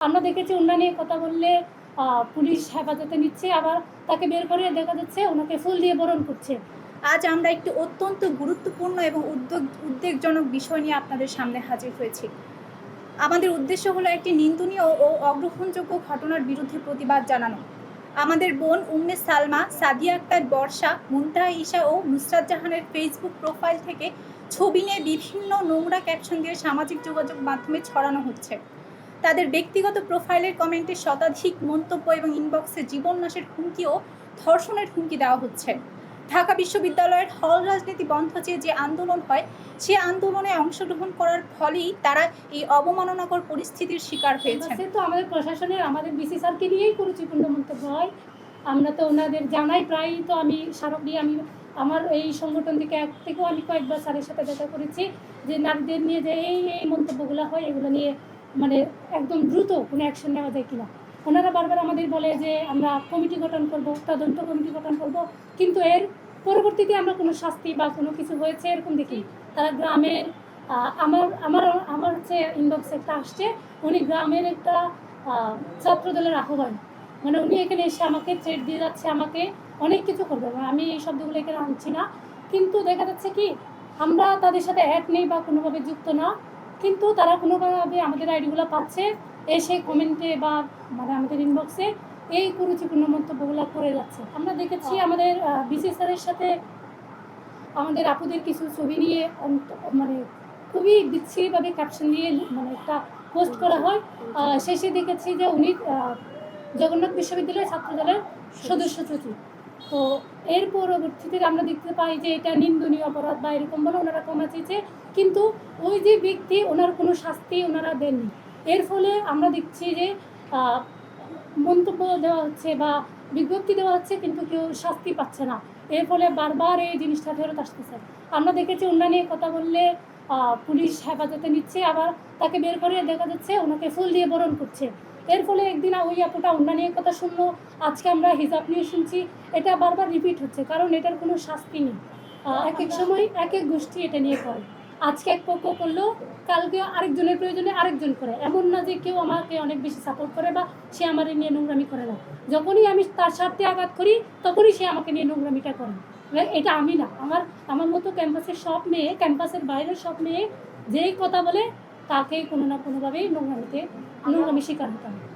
আমরা দেখেছি ওনা নিয়ে কথা বললে পুলিশ হেফাজতে নিচ্ছে, আবার তাকে বের করে দেখা যাচ্ছে ওনাকে ফুল দিয়ে বরণ করছে। আজ আমরা একটি অত্যন্ত গুরুত্বপূর্ণ এবং উদ্যোগ, উদ্বেগজনক বিষয় নিয়ে আপনাদের সামনে হাজির হয়েছি। আমাদের উদ্দেশ্য হলো একটি নিন্দনীয় ও অগ্রহণযোগ্য ঘটনার বিরুদ্ধে প্রতিবাদ জানানো। আমাদের বোন উম্মে সালমা, সাদিয়া আক্তার বর্ষা, মুনতাহা ঈশা ও নুসরাত জাহানের ফেসবুক প্রোফাইল থেকে ছবি নিয়ে বিভিন্ন নোংরা ক্যাপশন দিয়ে সামাজিক যোগাযোগ মাধ্যমে ছড়ানো হচ্ছে। তাদের ব্যক্তিগত প্রোফাইলের কমেন্টে শতাধিক মন্তব্য এবং ইনবক্সে জীবন নাশের হুমকি ও ধর্ষণের হুমকি দেওয়া হচ্ছে। ঢাকা বিশ্ববিদ্যালয়ের হল রাজনীতি বন্ধ চেয়ে যে আন্দোলন হয় সে আন্দোলনে অংশগ্রহণ করার ফলেই তারা এই অবমাননাকর পরিস্থিতির শিকার হয়েছে সে তো আমাদের প্রশাসনের আমাদের বিসি স্যারকে নিয়েই কুরুচিপূর্ণ মন্তব্য হয়। আমরা তো ওনাদের জানাই প্রায়ই তো আমি স্মারক দিয়ে আমি আমার এই সংগঠন থেকে এক থেকেও আমি কয়েকবার স্যারের সাথে দেখা করেছি যে নারীদের নিয়ে যে এই এই মন্তব্যগুলো হয় এগুলো নিয়ে মানে একদম দ্রুত কোনো অ্যাকশন নেওয়া যায় কিনা। ওনারা বারবার আমাদের বলে যে, আমরা কমিটি গঠন করব, তদন্ত কমিটি গঠন করব। কিন্তু এর পরবর্তীতে আমরা কোনো শাস্তি বা কোনো কিছু হয়েছে এরকম দেখি তারা গ্রামের আমার আমার আমার হচ্ছে ইনবক্সে একটা আসছে, উনি গ্রামের একটা ছাত্রদলের আহ্বান মানে উনি এখানে এসে আমাকে থ্রেড দিয়ে যাচ্ছে, আমাকে অনেক কিছু করবে। মানে আমি এই শব্দগুলো এখানে আনছি না। কিন্তু দেখা যাচ্ছে কি, আমরা তাদের সাথে অ্যাড নেই বা কোনোভাবে যুক্ত না। কিন্তু তারা কোনোভাবে আমাদের আইডিগুলো পাচ্ছে এসে কমেন্টে বা মানে আমাদের ইনবক্সে এই কুরুচিপূর্ণ মন্তব্যগুলো করে যাচ্ছে। আমরা দেখেছি আমাদের বিসি স্যারের সাথে আমাদের আপুদের কিছু ছবি নিয়ে মানে খুবই বিচ্ছিরিভাবে ক্যাপশন দিয়ে মানে একটা পোস্ট করা হয়। শেষে দেখেছি যে উনি জগন্নাথ বিশ্ববিদ্যালয়ের ছাত্রদলের সদস্য সচিব। তো এর পরবর্তীতে আমরা দেখতে পাই যে এটা নিন্দনীয় অপরাধ বা এরকম বলে ওনারা ক্ষমা চেয়েছে। কিন্তু ওই যে ব্যক্তি ওনার কোনো শাস্তি ওনারা দেননি। এর ফলে আমরা দেখছি যে মন্তব্য দেওয়া হচ্ছে বা বিজ্ঞপ্তি দেওয়া হচ্ছে কিন্তু কেউ শাস্তি পাচ্ছে না। এর ফলে বারবার এই জিনিসটা ফেরত আসতেছে। আমরা দেখেছি ওনা নিয়ে কথা বললে পুলিশ হেফাজতে নিচ্ছে, আবার তাকে বের করে দেখা যাচ্ছে ওনাকে ফুল দিয়ে বরণ করছে। এর ফলে একদিন ওই আপুটা অন্য নিয়ে কথা শুনলো, আজকে আমরা হিজাব নিয়ে শুনছি, এটা বারবার রিপিট হচ্ছে, কারণ এটার কোনো শাস্তি নেই। এক এক সময় এক এক গোষ্ঠী এটা নিয়ে করে। আজকে এক পক্ষ করল, কালকে আরেকজনের প্রয়োজনে আরেকজন করে। এমন না যে কেউ আমাকে অনেক বেশি সাপোর্ট করে বা সে আমার নিয়ে নোংরামি করে না। যখনই আমি তার স্বার্থে আঘাত করি, তখনই সে আমাকে নিয়ে নোংরামিটা করে। এবার এটা আমি না, আমার আমার মতো ক্যাম্পাসের সব মেয়ে, ক্যাম্পাসের বাইরের সব মেয়ে যেই কথা বলে, তাকেই কোনো না কোনোভাবেই নোংরামিতে, নোংরামি শিকার হতে হবে।